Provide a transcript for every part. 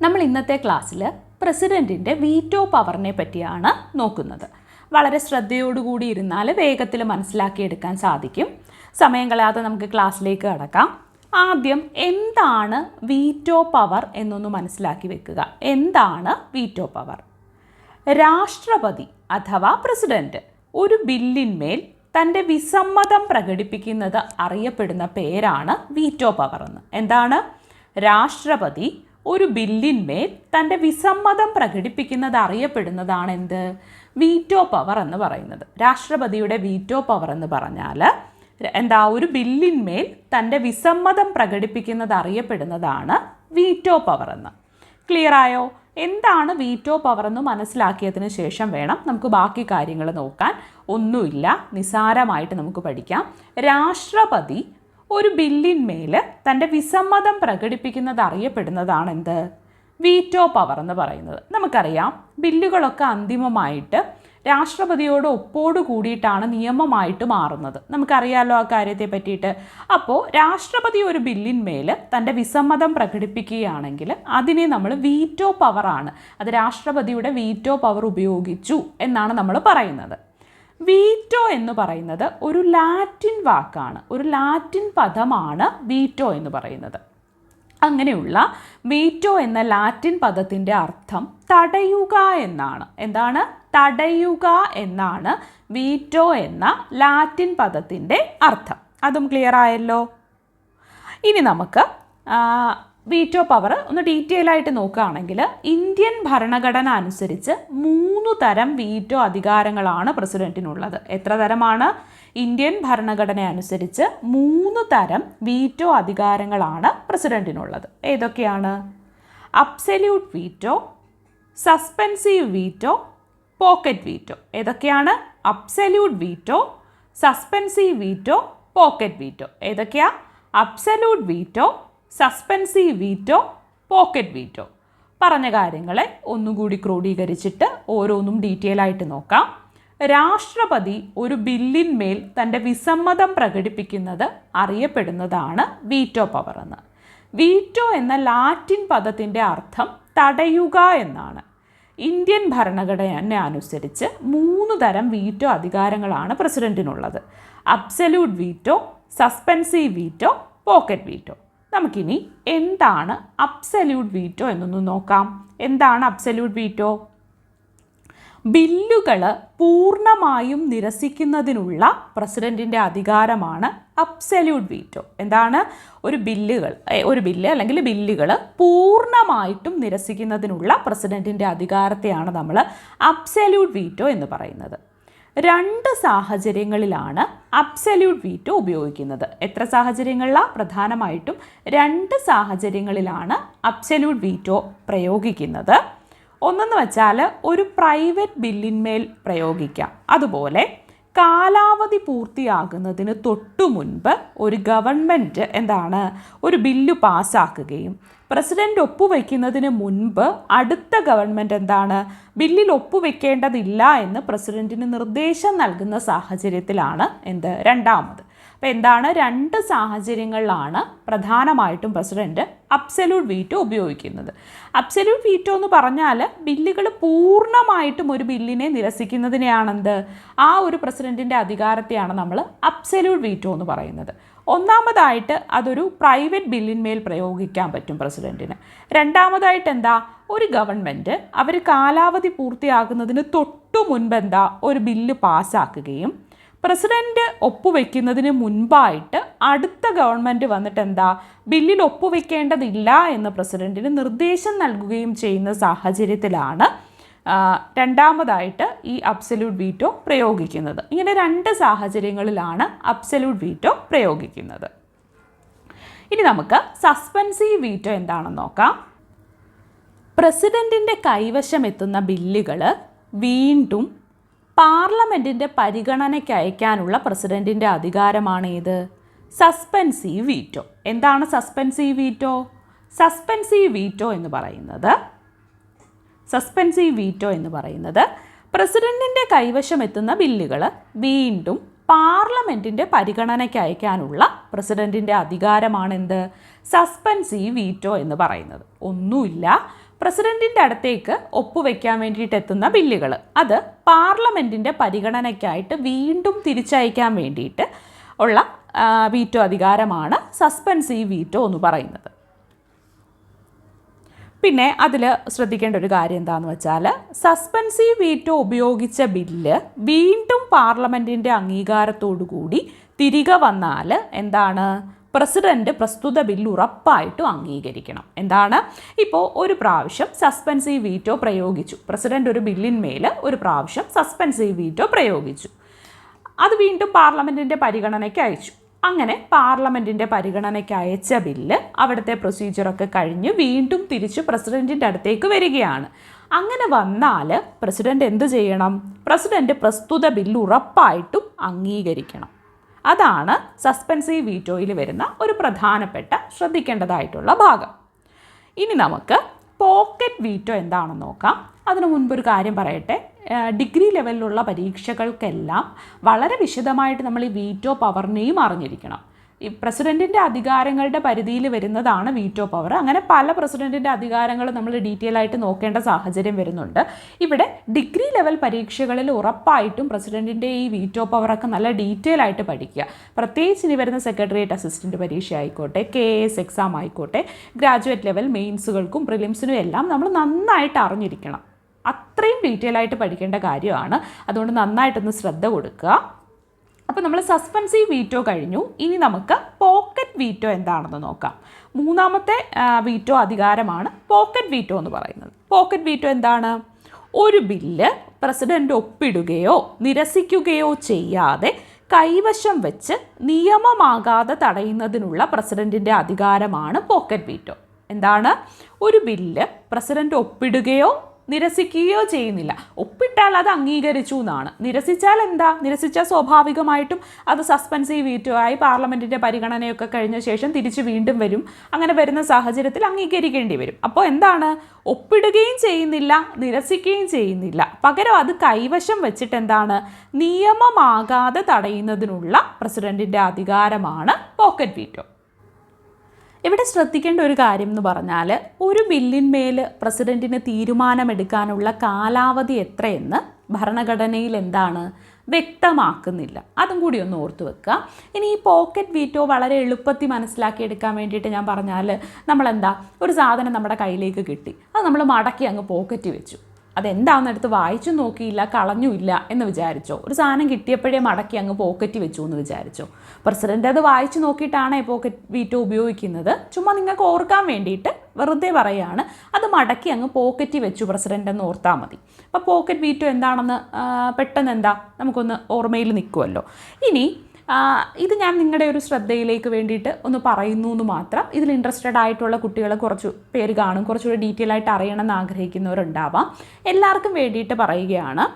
നമ്മൾ ഇന്നത്തെ ക്ലാസ്സിൽ പ്രസിഡന്റിന്റെ വീറ്റോ പവറിനെ പറ്റിയാണ് നോക്കുന്നത്. വളരെ ശ്രദ്ധയോടുകൂടി ഇരുന്നാൽ വേഗത്തിൽ മനസ്സിലാക്കിയെടുക്കാൻ സാധിക്കും. സമയം കളയാതെ നമുക്ക് ക്ലാസ്സിലേക്ക് കടക്കാം. ആദ്യം എന്താണ് വീറ്റോ പവർ എന്നൊന്ന് മനസ്സിലാക്കി വെക്കുക. എന്താണ് വീറ്റോ പവർ രാഷ്ട്രപതി അഥവാ പ്രസിഡന്റ് ഒരു ബില്ലിന്മേൽ തന്റെ വിസമ്മതം പ്രകടിപ്പിക്കുന്നത് അറിയപ്പെടുന്ന പേരാണ് വീറ്റോ പവർ എന്ന്. എന്താണ്? രാഷ്ട്രപതി ഒരു ബില്ലിന്മേൽ തന്റെ വിസമ്മതം പ്രകടിപ്പിക്കുന്നത് അറിയപ്പെടുന്നതാണ് എന്ത് വീറ്റോ പവർ എന്ന് പറയുന്നത്. രാഷ്ട്രപതിയുടെ വീറ്റോ പവർ എന്ന് പറഞ്ഞാൽ എന്താ ഒരു ബില്ലിന്മേൽ തന്റെ വിസമ്മതം പ്രകടിപ്പിക്കുന്നത് അറിയപ്പെടുന്നതാണ് വീറ്റോ പവർ എന്ന്. ക്ലിയർ ആയോ? എന്താണ് വീറ്റോ പവർ എന്ന് മനസ്സിലാക്കിയതിന് ശേഷം വേണം നമുക്ക് ബാക്കി കാര്യങ്ങൾ നോക്കാൻ. ഒന്നുമില്ല നിസാരമായിട്ട് നമുക്ക് പഠിക്കാം. രാഷ്ട്രപതി ഒരു ബില്ലിന്മേൽ തന്റെ വിസമ്മതം പ്രകടിപ്പിക്കുന്നത് അറിയപ്പെടുന്നതാണ് എന്ത് വീറ്റോ പവർ എന്ന് പറയുന്നത്. നമുക്കറിയാം ബില്ലുകളൊക്കെ അന്തിമമായിട്ട് രാഷ്ട്രപതിയോട് ഒപ്പോട് കൂടിയിട്ടാണ് നിയമമായിട്ട് മാറുന്നത്. നമുക്കറിയാലോ ആ കാര്യത്തെ പറ്റിയിട്ട്. അപ്പോൾ രാഷ്ട്രപതി ഒരു ബില്ലിന്മേൽ തന്റെ വിസമ്മതം പ്രകടിപ്പിക്കുകയാണെങ്കിൽ അതിനെ നമ്മൾ വീറ്റോ പവറാണ് അത് രാഷ്ട്രപതിയുടെ വീറ്റോ പവർ ഉപയോഗിച്ചു എന്നാണ് നമ്മൾ പറയുന്നത്. വീറ്റോ എന്ന് പറയുന്നത് ഒരു ലാറ്റിൻ വാക്കാണ്. ഒരു ലാറ്റിൻ പദമാണ് വീറ്റോ എന്ന് പറയുന്നത്. അങ്ങനെയുള്ള വീറ്റോ എന്ന ലാറ്റിൻ പദത്തിന്റെ അർത്ഥം തടയുക എന്നാണ്. എന്താണ്? തടയുക എന്നാണ് വീറ്റോ എന്ന ലാറ്റിൻ പദത്തിന്റെ അർത്ഥം. അതും ക്ലിയർ ആയല്ലോ? ഇനി നമുക്ക് വീറ്റോ പവർ ഒന്ന് ഡീറ്റെയിൽ ആയിട്ട് നോക്കുകയാണെങ്കിൽ ഇന്ത്യൻ ഭരണഘടന അനുസരിച്ച് മൂന്ന് തരം വീറ്റോ അധികാരങ്ങളാണ് പ്രസിഡന്റിനുള്ളത്. എത്ര തരമാണ്? ഇന്ത്യൻ ഭരണഘടന അനുസരിച്ച് മൂന്ന് തരം വീറ്റോ അധികാരങ്ങളാണ് പ്രസിഡന്റിനുള്ളത്. ഏതൊക്കെയാണ്? Absolute veto suspensive veto pocket veto ഏതൊക്കെയാണ്? Absolute veto suspensive veto pocket veto ഏതൊക്കെയാ? Absolute veto suspensive veto pocket veto. പറഞ്ഞ കാര്യങ്ങളെ ഒന്നുകൂടി ക്രോഡീകരിച്ചിട്ട് ഓരോന്നും ഡീറ്റെയിൽ ആയിട്ട് നോക്കാം. രാഷ്ട്രപതി ഒരു ബില്ലിന്മേൽ തന്റെ വിസമ്മതം പ്രകടിപ്പിക്കുന്നത് അറിയപ്പെടുന്നതാണ് വീറ്റോ പവർ എന്ന്. വീറ്റോ എന്ന ലാറ്റിൻ പദത്തിന്റെ അർത്ഥം തടയുക എന്നാണ്. ഇന്ത്യൻ ഭരണഘടന അനുസരിച്ച് മൂന്ന് തരം വീറ്റോ അധികാരങ്ങളാണ് പ്രസിഡന്റിനുള്ളത് absolute veto suspensive veto pocket veto. നമുക്കിനി എന്താണ് അബ്സല്യൂട്ട് വീറ്റോ എന്നൊന്ന് നോക്കാം. എന്താണ് അബ്സല്യൂട്ട് വീറ്റോ ബില്ലുകൾ പൂർണമായും നിരസിക്കുന്നതിനുള്ള പ്രസിഡന്റിന്റെ അധികാരമാണ് അബ്സല്യൂട്ട് വീറ്റോ എന്താണ്? ഒരു ബില്ലുകൾ ഒരു ബില്ല് അല്ലെങ്കിൽ ബില്ലുകൾ പൂർണമായിട്ടും നിരസിക്കുന്നതിനുള്ള പ്രസിഡന്റിന്റെ അധികാരത്തെയാണ് നമ്മൾ അബ്സല്യൂട്ട് വീറ്റോ എന്ന് പറയുന്നത്. രണ്ട് സാഹചര്യങ്ങളിലാണ് അബ്സല്യൂട്ട് വീറ്റോ ഉപയോഗിക്കുന്നത്. എത്ര സാഹചര്യങ്ങളിലാണ് പ്രധാനമായിട്ടും രണ്ട് സാഹചര്യങ്ങളിലാണ് അബ്സല്യൂട്ട് വീറ്റോ പ്രയോഗിക്കുന്നത്. ഒന്നെന്ന് വെച്ചാൽ ഒരു പ്രൈവറ്റ് ബില്ലിന്മേൽ പ്രയോഗിക്കാം. അതുപോലെ കാലാവധി പൂർത്തിയാകുന്നതിന് തൊട്ടു മുൻപ് ഒരു ഗവൺമെന്റ് എന്താണ് ഒരു ബില്ല് പാസ്സാക്കുകയും പ്രസിഡന്റ് ഒപ്പുവെക്കുന്നതിന് മുൻപ് അടുത്ത ഗവൺമെന്റ് എന്താണ് ബില്ലിൽ ഒപ്പുവെക്കേണ്ടതില്ല എന്ന് പ്രസിഡന്റിന് നിർദ്ദേശം നൽകുന്ന സാഹചര്യത്തിലാണ് എന്ത് രണ്ടാമത്. അപ്പോൾ എന്താണ്? രണ്ട് സാഹചര്യങ്ങളിലാണ് പ്രധാനമായിട്ടും പ്രസിഡന്റ് അബ്സല്യൂട്ട് വീറ്റോ ഉപയോഗിക്കുന്നത്. അബ്സല്യൂട്ട് വീറ്റോ എന്ന് പറഞ്ഞാൽ ബില്ലുകൾ പൂർണമായിട്ടും ഒരു ബില്ലിനെ നിരസിക്കുന്നതിനെയാണെന്ത്? ആ ഒരു പ്രസിഡന്റിന്റെ അധികാരത്തെയാണ് നമ്മൾ അബ്സല്യൂട്ട് വീറ്റോ എന്ന് പറയുന്നത്. ഒന്നാമതായിട്ട് അതൊരു പ്രൈവറ്റ് ബില്ലിന്മേൽ പ്രയോഗിക്കാൻ പറ്റും പ്രസിഡന്റിന് രണ്ടാമതായിട്ട് എന്താ? ഒരു ഗവൺമെന്റ് അവർ കാലാവധി പൂർത്തിയാകുന്നതിന് തൊട്ടു മുൻപെന്താ ഒരു ബില്ല് പാസ്സാക്കുകയും പ്രസിഡന്റ് ഒപ്പുവെക്കുന്നതിന് മുൻപായിട്ട് അടുത്ത ഗവൺമെന്റ് വന്നിട്ട് എന്താ ബില്ലിൽ ഒപ്പുവെക്കേണ്ടതില്ല എന്ന് പ്രസിഡന്റിന് നിർദ്ദേശം നൽകുകയും ചെയ്യുന്ന സാഹചര്യത്തിലാണ് രണ്ടാമതായിട്ട് ഈ അബ്സല്യൂട്ട് വീറ്റോ പ്രയോഗിക്കുന്നത്. ഇങ്ങനെ രണ്ട് സാഹചര്യങ്ങളിലാണ് അബ്സല്യൂട്ട് വീറ്റോ പ്രയോഗിക്കുന്നത്. ഇനി നമുക്ക് സസ്പെൻസീവ് വീറ്റോ എന്താണെന്ന് നോക്കാം. പ്രസിഡന്റിന്റെ കൈവശം എത്തുന്ന ബില്ലുകൾ വീണ്ടും പാർലമെന്റിന്റെ പരിഗണനയ്ക്ക് അയക്കാനുള്ള പ്രസിഡന്റിന്റെ അധികാരമാണ് ഏത്? Suspensive veto. എന്താണ് സസ്പെൻസീവ് വീറ്റോ? സസ്പെൻസീവ് വീറ്റോ എന്ന് പറയുന്നത് സസ്പെൻസീവ് വീറ്റോ എന്ന് പറയുന്നത് പ്രസിഡന്റിന്റെ കൈവശം എത്തുന്ന ബില്ലുകൾ വീണ്ടും പാർലമെന്റിന്റെ പരിഗണനയ്ക്ക് അയക്കാനുള്ള പ്രസിഡന്റിന്റെ അധികാരമാണെന്ത് സസ്പെൻസീവ് വീറ്റോ എന്ന് പറയുന്നത്. ഒന്നുമില്ല. പ്രസിഡന്റിന്റെ അടുത്തേക്ക് ഒപ്പുവെക്കാൻ വേണ്ടിയിട്ട് എത്തുന്ന ബില്ലുകൾ അത് പാർലമെന്റിന്റെ പരിഗണനയ്ക്കായിട്ട് വീണ്ടും തിരിച്ചയക്കാൻ വേണ്ടിയിട്ട് ഉള്ള വീറ്റോ അധികാരമാണ് സസ്പെൻസീവ് വീറ്റോ എന്ന് പറയുന്നത്. പിന്നെ അതിൽ ശ്രദ്ധിക്കേണ്ട ഒരു കാര്യം എന്താണെന്ന് വെച്ചാൽ സസ്പെൻസീവ് വീറ്റോ ഉപയോഗിച്ച ബില്ല് വീണ്ടും പാർലമെന്റിന്റെ അംഗീകാരത്തോടു കൂടി തിരികെ വന്നാൽ എന്താണ്? പ്രസിഡന്റ് പ്രസ്തുത ബില്ല് ഉറപ്പായിട്ടും അംഗീകരിക്കണം. എന്താണ്? ഇപ്പോൾ ഒരു പ്രാവശ്യം സസ്പെൻസീവ് വീറ്റോ പ്രയോഗിച്ചു. പ്രസിഡന്റ് ഒരു ബില്ലിന്മേൽ ഒരു പ്രാവശ്യം സസ്പെൻസീവ് വീറ്റോ പ്രയോഗിച്ചു. അത് വീണ്ടും പാർലമെന്റിന്റെ പരിഗണനയ്ക്ക് അയച്ചു. അങ്ങനെ പാർലമെന്റിന്റെ പരിഗണനയ്ക്ക് അയച്ച ബില്ല് അവിടുത്തെ പ്രൊസീജിയറൊക്കെ കഴിഞ്ഞ് വീണ്ടും തിരിച്ച് പ്രസിഡന്റിന്റെ അടുത്തേക്ക് വരികയാണ്. അങ്ങനെ വന്നാൽ പ്രസിഡന്റ് എന്ത് ചെയ്യണം? പ്രസിഡന്റ് പ്രസ്തുത ബില്ല് ഉറപ്പായിട്ടും അംഗീകരിക്കണം. അതാണ് സസ്പെൻസീവ് വീറ്റോയിൽ വരുന്ന ഒരു പ്രധാനപ്പെട്ട ശ്രദ്ധിക്കേണ്ടതായിട്ടുള്ള ഭാഗം. ഇനി നമുക്ക് പോക്കറ്റ് വീറ്റോ എന്താണെന്ന് നോക്കാം. അതിനു മുൻപൊരു കാര്യം പറയട്ടെ. ഡിഗ്രി ലെവലിലുള്ള പരീക്ഷകൾക്കെല്ലാം വളരെ വിശദമായിട്ട് നമ്മൾ ഈ വീറ്റോ പവറിനെയും അറിഞ്ഞിരിക്കണം. ഈ പ്രസിഡന്റിന്റെ അധികാരങ്ങളുടെ പരിധിയിൽ വരുന്നതാണ് വീറ്റോ പവർ അങ്ങനെ പല പ്രസിഡന്റിന്റെ അധികാരങ്ങൾ നമ്മൾ ഡീറ്റെയിൽ ആയിട്ട് നോക്കേണ്ട സാഹചര്യം വരുന്നുണ്ട്. ഇവിടെ ഡിഗ്രി ലെവൽ പരീക്ഷകളിൽ ഉറപ്പായിട്ടും പ്രസിഡന്റിന്റെ ഈ വീറ്റോ പവറൊക്കെ നല്ല ഡീറ്റെയിൽ ആയിട്ട് പഠിക്കുക. പ്രത്യേകിച്ച് ഇനി വരുന്ന സെക്രട്ടേറിയറ്റ് അസിസ്റ്റന്റ് പരീക്ഷ ആയിക്കോട്ടെ കെ എസ് എക്സാം ആയിക്കോട്ടെ ഗ്രാജുവേറ്റ് ലെവൽ മെയിൻസുകൾക്കും പ്രിലിംസിനും എല്ലാം നമ്മൾ നന്നായിട്ട് അറിഞ്ഞിരിക്കണം. അത്രയും ഡീറ്റെയിൽ ആയിട്ട് പഠിക്കേണ്ട കാര്യമാണ്. അതുകൊണ്ട് നന്നായിട്ടൊന്ന് ശ്രദ്ധ കൊടുക്കുക. അപ്പോൾ നമ്മൾ സസ്പെൻസീവ് വീറ്റോ കഴിഞ്ഞു. ഇനി നമുക്ക് പോക്കറ്റ് വീറ്റോ എന്താണെന്ന് നോക്കാം. മൂന്നാമത്തെ വീറ്റോ അധികാരമാണ് പോക്കറ്റ് വീറ്റോ എന്ന് പറയുന്നത്. പോക്കറ്റ് വീറ്റോ എന്താണ്? ഒരു ബില്ല് പ്രസിഡന്റ് ഒപ്പിടുകയോ നിരസിക്കുകയോ ചെയ്യാതെ കൈവശം വെച്ച് നിയമമാകാതെ തടയുന്നതിനുള്ള പ്രസിഡന്റിന്റെ അധികാരമാണ് പോക്കറ്റ് വീറ്റോ എന്താണ്? ഒരു ബില്ല് പ്രസിഡന്റ് ഒപ്പിടുകയോ നിരസിക്കുകയോ ചെയ്യുന്നില്ല. ഒപ്പിട്ടാൽ അത് അംഗീകരിച്ചു എന്നാണ്. നിരസിച്ചാൽ എന്താ? നിരസിച്ചാൽ സ്വാഭാവികമായിട്ടും അത് സസ്പെൻസീവ് വീറ്റോ ആയി പാർലമെന്റിന്റെ പരിഗണനയൊക്കെ കഴിഞ്ഞ ശേഷം തിരിച്ച് വീണ്ടും വരും. അങ്ങനെ വരുന്ന സാഹചര്യത്തിൽ അംഗീകരിക്കേണ്ടി വരും. അപ്പോൾ എന്താണ്? ഒപ്പിടുകയും ചെയ്യുന്നില്ല നിരസിക്കുകയും ചെയ്യുന്നില്ല. പകരം അത് കൈവശം വെച്ചിട്ട് എന്താണ്? നിയമമാകാതെ തടയുന്നതിനുള്ള പ്രസിഡന്റിന്റെ അധികാരമാണ് പോക്കറ്റ് വീറ്റോ. ഇവിടെ ശ്രദ്ധിക്കേണ്ട ഒരു കാര്യം എന്ന് പറഞ്ഞാൽ ഒരു ബില്ലിന്മേൽ പ്രസിഡന്റിന് തീരുമാനമെടുക്കാനുള്ള കാലാവധി എത്രയെന്ന് ഭരണഘടനയിൽ എന്താണ് വ്യക്തമാക്കുന്നില്ല. അതും കൂടി ഒന്ന് ഓർത്തു വെക്കുക. ഇനി ഈ പോക്കറ്റ് വീറ്റോ വളരെ എളുപ്പത്തിൽ മനസ്സിലാക്കിയെടുക്കാൻ വേണ്ടിയിട്ട് ഞാൻ പറഞ്ഞാൽ നമ്മളെന്താ? ഒരു സാധനം നമ്മുടെ കയ്യിലേക്ക് കിട്ടി. അത് നമ്മൾ മടക്കി അങ്ങ് പോക്കറ്റ് വെച്ചു. അതെന്താണെന്ന് എടുത്ത് വായിച്ചു നോക്കിയില്ല കളഞ്ഞുമില്ല എന്ന് വിചാരിച്ചോ. ഒരു സാധനം കിട്ടിയപ്പോഴേ മടക്കി അങ്ങ് പോക്കറ്റ് വെച്ചു എന്ന് വിചാരിച്ചോ. പ്രസിഡന്റ് അത് വായിച്ചു നോക്കിയിട്ടാണ് പോക്കറ്റ് വീറ്റോ ഉപയോഗിക്കുന്നത്. ചുമ്മാ നിങ്ങൾക്ക് ഓർക്കാൻ വേണ്ടിയിട്ട് വെറുതെ പറയുകയാണ് അത് മടക്കി അങ്ങ് പോക്കറ്റ് വെച്ചു പ്രസിഡന്റ് എന്ന് ഓർത്താൽ മതി. അപ്പോൾ പോക്കറ്റ് വീറ്റോ എന്താണെന്ന് പെട്ടെന്ന് എന്താ? നമുക്കൊന്ന് ഓർമ്മയിൽ നിൽക്കുമല്ലോ ഇനി ഇത് ഞാൻ നിങ്ങളുടെ ഒരു ശ്രദ്ധയിലേക്ക് വേണ്ടിയിട്ട് ഒന്ന് പറയുന്നു എന്ന് മാത്രം. ഇതിൽ ഇൻട്രസ്റ്റഡ് ആയിട്ടുള്ള കുട്ടികളെ കുറച്ച് പേര് കാണും. കുറച്ചുകൂടി ഡീറ്റെയിൽ ആയിട്ട് അറിയണം എന്ന് ആഗ്രഹിക്കുന്നവരുണ്ടാവാം. എല്ലാവർക്കും വേണ്ടിയിട്ട് പറയുകയാണ്.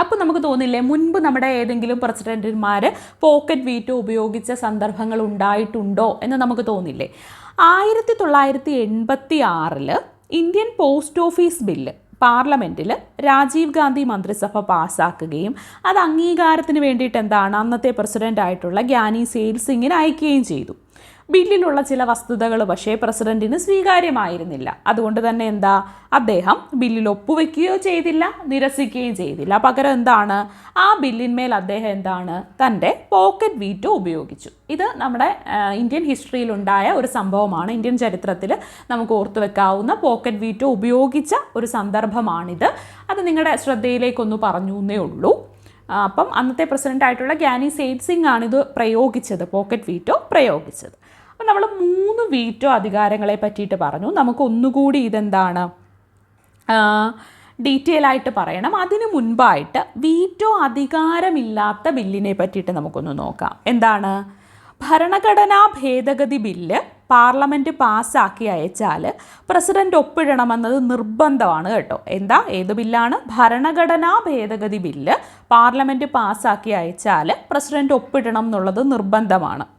അപ്പോൾ നമുക്ക് തോന്നില്ലേ മുൻപ് നമ്മുടെ ഏതെങ്കിലും പ്രസിഡന്റുമാർ പോക്കറ്റ് വീറ്റ് ഉപയോഗിച്ച സന്ദർഭങ്ങൾ ഉണ്ടായിട്ടുണ്ടോ എന്ന് നമുക്ക് തോന്നില്ലേ? ആയിരത്തി തൊള്ളായിരത്തി എൺപത്തി ആറിൽ ഇന്ത്യൻ പോസ്റ്റ് ഓഫീസ് ബില്ല് പാർലമെന്റിൽ രാജീവ് ഗാന്ധി മന്ത്രിസഭ പാസ്സാക്കുകയും അത് അംഗീകാരത്തിന് വേണ്ടിയിട്ട് എന്താണ് അന്നത്തെ പ്രസിഡന്റായിട്ടുള്ള ഗ്യാനി സെയിൽ അയക്കുകയും ചെയ്തു. ബില്ലിലുള്ള ചില വസ്തുതകൾ പക്ഷേ പ്രസിഡന്റിന് സ്വീകാര്യമായിരുന്നില്ല. അതുകൊണ്ട് തന്നെ എന്താ? അദ്ദേഹം ബില്ലിൽ ഒപ്പുവെക്കുകയോ ചെയ്തില്ല നിരസിക്കുകയും ചെയ്തില്ല. പകരം എന്താണ്? ആ ബില്ലിന്മേൽ അദ്ദേഹം എന്താണ്? തന്റെ പോക്കറ്റ് വീറ്റോ ഉപയോഗിച്ചു. ഇത് നമ്മുടെ ഇന്ത്യൻ ഹിസ്റ്ററിയിലുണ്ടായ ഒരു സംഭവമാണ്. ഇന്ത്യൻ ചരിത്രത്തിൽ നമുക്ക് ഓർത്തു വെക്കാവുന്ന പോക്കറ്റ് വീറ്റോ ഉപയോഗിച്ച ഒരു സന്ദർഭമാണിത്. അത് നിങ്ങളുടെ ശ്രദ്ധയിലേക്കൊന്ന് പറഞ്ഞു എന്നേ ഉള്ളൂ. അപ്പം അന്നത്തെ പ്രസിഡന്റ് ആയിട്ടുള്ള ഗ്യാനി സെയ്ദ് സിംഗ് ഇത് പ്രയോഗിച്ചത് പോക്കറ്റ് വീറ്റോ പ്രയോഗിച്ചത്. അപ്പം നമ്മൾ മൂന്ന് വീറ്റോ അധികാരങ്ങളെ പറ്റിയിട്ട് പറഞ്ഞു. നമുക്ക് ഒന്നുകൂടി ഇതെന്താണ്? ഡീറ്റെയിൽ ആയിട്ട് പറയണം. അതിന് മുൻപായിട്ട് വീറ്റോ അധികാരമില്ലാത്ത ബില്ലിനെ പറ്റിയിട്ട് നമുക്കൊന്ന് നോക്കാം. എന്താണ്? ഭരണഘടനാ ഭേദഗതി ബില്ല് പാർലമെന്റ് പാസ്സാക്കി അയച്ചാൽ പ്രസിഡന്റ് ഒപ്പിടണമെന്നത് നിർബന്ധമാണ് കേട്ടോ. എന്താ? ഏത് ബില്ലാണ്? ഭരണഘടനാ ഭേദഗതി ബില്ല് പാർലമെന്റ് പാസ്സാക്കി അയച്ചാൽ പ്രസിഡന്റ് ഒപ്പിടണം എന്നുള്ളത് നിർബന്ധമാണ്.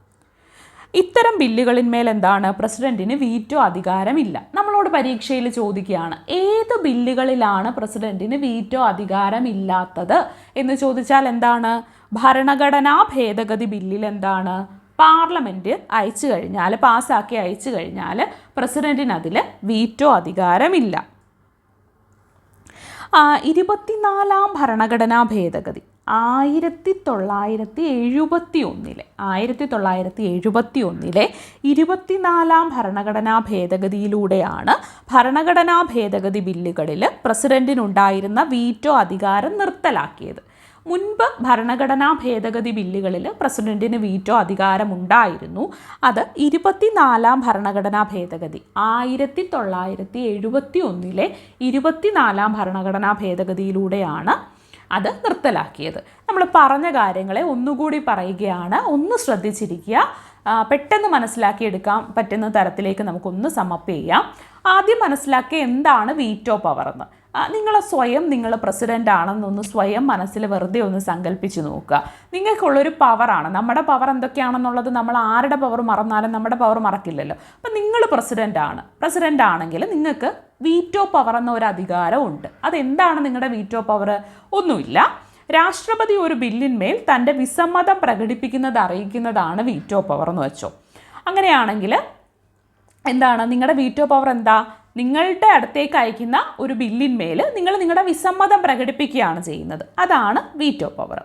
ഇത്തരം ബില്ലുകളിന്മേൽ എന്താണ് പ്രസിഡന്റിന് വീറ്റോ അധികാരമില്ല? നമ്മളോട് പരീക്ഷയിൽ ചോദിക്കുകയാണ് ഏത് ബില്ലുകളിലാണ് പ്രസിഡന്റിന് വീറ്റോ അധികാരമില്ലാത്തത്? എന്ന് ചോദിച്ചാൽ എന്താണ്? ഭരണഘടനാ ഭേദഗതി ബില്ലിൽ എന്താണ്? പാർലമെന്റ് അയച്ചു കഴിഞ്ഞാൽ പാസ്സാക്കി അയച്ചു കഴിഞ്ഞാൽ പ്രസിഡന്റിന് അതിൽ വീറ്റോ അധികാരമില്ല. ഇരുപത്തിനാലാം ഭരണഘടനാ ഭേദഗതി. ആയിരത്തി തൊള്ളായിരത്തി എഴുപത്തി ഒന്നിലെ ആയിരത്തി തൊള്ളായിരത്തി എഴുപത്തി ഒന്നിലെ ഇരുപത്തിനാലാം ഭരണഘടനാ ഭേദഗതിയിലൂടെയാണ് ഭരണഘടനാ ഭേദഗതി ബില്ലുകളിൽ പ്രസിഡന്റിനുണ്ടായിരുന്ന വീറ്റോ അധികാരം നിർത്തലാക്കിയത്. മുൻപ് ഭരണഘടനാ ഭേദഗതി ബില്ലുകളിൽ പ്രസിഡന്റിന് വീറ്റോ അധികാരമുണ്ടായിരുന്നു. അത് ഇരുപത്തിനാലാം ഭരണഘടനാ ഭേദഗതി ആയിരത്തി തൊള്ളായിരത്തി എഴുപത്തി ഒന്നിലെ ഇരുപത്തിനാലാം ഭരണഘടനാ ഭേദഗതിയിലൂടെയാണ് അത് നിർത്തലാക്കിയത്. നമ്മൾ പറഞ്ഞ കാര്യങ്ങളെ ഒന്നുകൂടി പറയുകയാണ്. ഒന്ന് ശ്രദ്ധിച്ചിരിക്കുക. പെട്ടെന്ന് മനസ്സിലാക്കിയെടുക്കാൻ പറ്റുന്ന തരത്തിലേക്ക് നമുക്കൊന്ന് സമപ്പ് ചെയ്യാം. ആദ്യം മനസ്സിലാക്കിയ എന്താണ് വീറ്റോ പവർ എന്ന്. നിങ്ങൾ സ്വയം നിങ്ങൾ പ്രസിഡന്റ് ആണെന്നൊന്ന് സ്വയം മനസ്സിൽ വെറുതെ ഒന്ന് സങ്കല്പിച്ച് നോക്കുക. നിങ്ങൾക്കുള്ളൊരു പവറാണ് നമ്മുടെ പവർ എന്തൊക്കെയാണെന്നുള്ളത് നമ്മൾ ആരുടെ പവർ മറന്നാലും നമ്മുടെ പവർ മറക്കില്ലല്ലോ. അപ്പം നിങ്ങൾ പ്രസിഡന്റ് ആണ്. പ്രസിഡന്റ് ആണെങ്കിൽ നിങ്ങൾക്ക് വീറ്റോ പവർ എന്ന ഒരു അധികാരം ഉണ്ട്. അതെന്താണ് നിങ്ങളുടെ വീറ്റോ പവർ ഒന്നുമില്ല. രാഷ്ട്രപതി ഒരു ബില്ലിന്മേൽ തന്റെ വിസമ്മതം പ്രകടിപ്പിക്കുന്നത് അറിയിക്കുന്നതാണ് വീറ്റോ പവർ എന്ന് വെച്ചോ. അങ്ങനെയാണെങ്കിൽ എന്താണ്? നിങ്ങളുടെ വീറ്റോ പവർ എന്താ? നിങ്ങളുടെ അടുത്തേക്ക് അയക്കുന്ന ഒരു ബില്ലിന്മേൽ നിങ്ങൾ നിങ്ങളുടെ വിസമ്മതം പ്രകടിപ്പിക്കുകയാണ് ചെയ്യുന്നത്. അതാണ് വീറ്റോ പവർ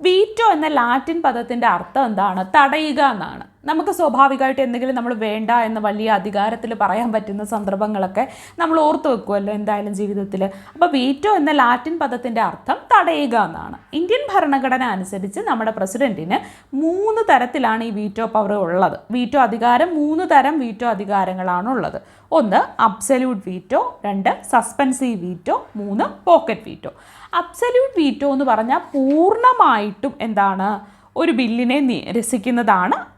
വീറ്റോ എന്ന ലാറ്റിൻ പദത്തിന്റെ അർത്ഥം എന്താണ്? തടയുക എന്നാണ്. നമുക്ക് സ്വാഭാവികമായിട്ട് എന്തെങ്കിലും നമ്മൾ വേണ്ട എന്ന് വലിയ അധികാരത്തിൽ പറയാൻ പറ്റുന്ന സന്ദർഭങ്ങളൊക്കെ നമ്മൾ ഓർത്ത് വെക്കുമല്ലോ എന്തായാലും ജീവിതത്തിൽ. അപ്പോൾ വീറ്റോ എന്ന ലാറ്റിൻ പദത്തിന്റെ അർത്ഥം തടയുക എന്നാണ്. ഇന്ത്യൻ ഭരണഘടന അനുസരിച്ച് നമ്മുടെ പ്രസിഡന്റിന് മൂന്ന് തരത്തിലാണ് ഈ വീറ്റോ പവർ ഉള്ളത്. വീറ്റോ അധികാരം മൂന്ന് തരം വീറ്റോ അധികാരങ്ങളാണ് ഉള്ളത്. ഒന്ന് അബ്സല്യൂട്ട് വീറ്റോ. രണ്ട് സസ്പെൻസീവ് വീറ്റോ. മൂന്ന് പോക്കറ്റ് വീറ്റോ. അബ്സല്യൂട്ട് വീറ്റോ എന്ന് പറഞ്ഞാൽ പൂർണമായിട്ടും എന്താണ്? ഒരു ബില്ലിനെ നിരസിക്കുന്നതാണ്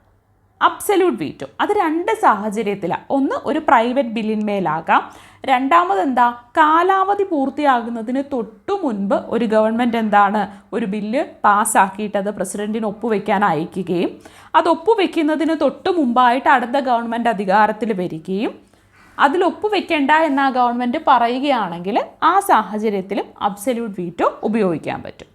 അബ്സല്യൂട്ട് വീറ്റോ അത് രണ്ട് സാഹചര്യത്തിലാണ് ഒന്ന് ഒരു പ്രൈവറ്റ് ബില്ലിന്മേലാകാം. രണ്ടാമത് എന്താ? കാലാവധി പൂർത്തിയാകുന്നതിന് തൊട്ടു മുൻപ് ഒരു ഗവൺമെന്റ് എന്താണ്? ഒരു ബില്ല് പാസ്സാക്കിയിട്ട് അത് പ്രസിഡന്റിന് ഒപ്പുവെക്കാൻ അയക്കുകയും അത് ഒപ്പുവെക്കുന്നതിന് തൊട്ട് മുമ്പായിട്ട് അടുത്ത ഗവൺമെന്റ് അധികാരത്തിൽ വരികയും അതിൽ ഒപ്പുവെക്കേണ്ട എന്ന് ആ ഗവൺമെന്റ് പറയുകയാണെങ്കിൽ ആ സാഹചര്യത്തിലും അബ്സല്യൂട്ട് വീറ്റോ ഉപയോഗിക്കാൻ പറ്റും.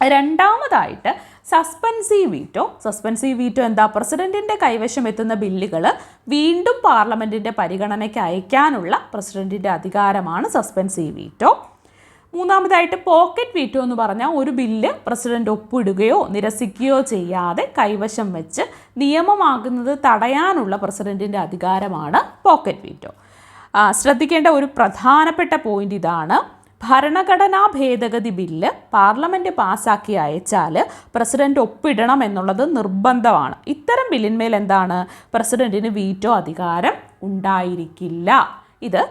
രണ്ടാമതായിട്ട് സസ്പെൻസീവ് വീറ്റോ സസ്പെൻസീവ് വീറ്റോ എന്താ? പ്രസിഡന്റിന്റെ കൈവശം എത്തുന്ന ബില്ലുകൾ വീണ്ടും പാർലമെന്റിന്റെ പരിഗണനയ്ക്ക് അയക്കാനുള്ള പ്രസിഡന്റിന്റെ അധികാരമാണ് സസ്പെൻസീവ് വീറ്റോ മൂന്നാമതായിട്ട് പോക്കറ്റ് വീറ്റോ എന്ന് പറഞ്ഞാൽ ഒരു ബില്ല് പ്രസിഡന്റ് ഒപ്പിടുകയോ നിരസിക്കുകയോ ചെയ്യാതെ കൈവശം വെച്ച് നിയമമാകുന്നത് തടയാനുള്ള പ്രസിഡന്റിന്റെ അധികാരമാണ് പോക്കറ്റ് വീറ്റോ ശ്രദ്ധിക്കേണ്ട ഒരു പ്രധാനപ്പെട്ട പോയിന്റ് ഇതാണ് ഭരണഘടനാ ഭേദഗതി ബില്ല് പാർലമെന്റ് പാസ്സാക്കി അയച്ചാൽ പ്രസിഡന്റ് ഒപ്പിടണം എന്നുള്ളത് നിർബന്ധമാണ്. ഇത്തരം ബില്ലിന്മേൽ എന്താണ് പ്രസിഡന്റിന് വീറ്റോ അധികാരം ഉണ്ടായിരിക്കില്ല. ഇത്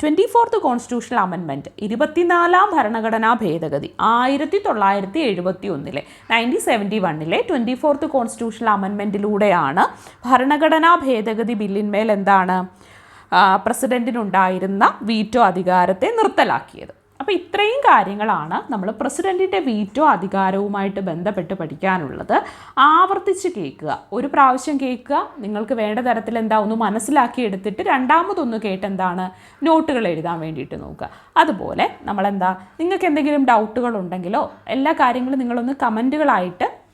ട്വന്റി ഫോർത്ത് കോൺസ്റ്റിറ്റ്യൂഷണൽ അമെൻമെന്റ് ഇരുപത്തിനാലാം ഭരണഘടനാ ഭേദഗതി ആയിരത്തി തൊള്ളായിരത്തി എഴുപത്തി ഒന്നിലെ നയന്റീൻ സെവന്റി വണ്ണിലെ ട്വന്റി ഫോർത്ത് കോൺസ്റ്റിറ്റ്യൂഷണൽ അമെൻമെന്റിലൂടെയാണ് ഭരണഘടനാ ഭേദഗതി ബില്ലിന്മേൽ എന്താണ് ആ, പ്രസിഡന്റിനുണ്ടായിരുന്ന വീറ്റോ അധികാരത്തെ നിർത്തലാക്കിയത്. അപ്പോൾ ഇത്രയും കാര്യങ്ങളാണ് നമ്മൾ പ്രസിഡന്റിന്റെ വീറ്റോ അധികാരവുമായിട്ട് ബന്ധപ്പെട്ട് പഠിക്കാനുള്ളത്. ആവർത്തിച്ച് കേൾക്കുക. ഒരു പ്രാവശ്യം കേൾക്കുക. നിങ്ങൾക്ക് വേണ്ട തരത്തിൽ എന്താ ഒന്ന് മനസ്സിലാക്കി എടുത്തിട്ട് രണ്ടാമതൊന്ന് കേട്ട് എന്താണ് നോട്ടുകൾ എഴുതാൻ വേണ്ടിയിട്ട് നോക്കുക. അതുപോലെ നമ്മളെന്താ നിങ്ങൾക്ക് എന്തെങ്കിലും ഡൗട്ടുകൾ ഉണ്ടെങ്കിലോ എല്ലാ കാര്യങ്ങളും നിങ്ങളൊന്ന് കമന്റുകളായിട്ട്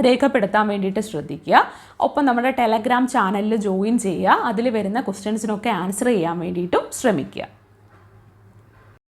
രേഖപ്പെടുത്താൻ വേണ്ടിയിട്ട് ശ്രദ്ധിക്കുക. ഒപ്പം നമ്മുടെ ടെലഗ്രാം ചാനലിൽ ജോയിൻ ചെയ്യുക. അതിൽ വരുന്ന ക്വസ്റ്റ്യൻസിനൊക്കെ ആൻസർ ചെയ്യാൻ വേണ്ടിയിട്ടും ശ്രമിക്കുക.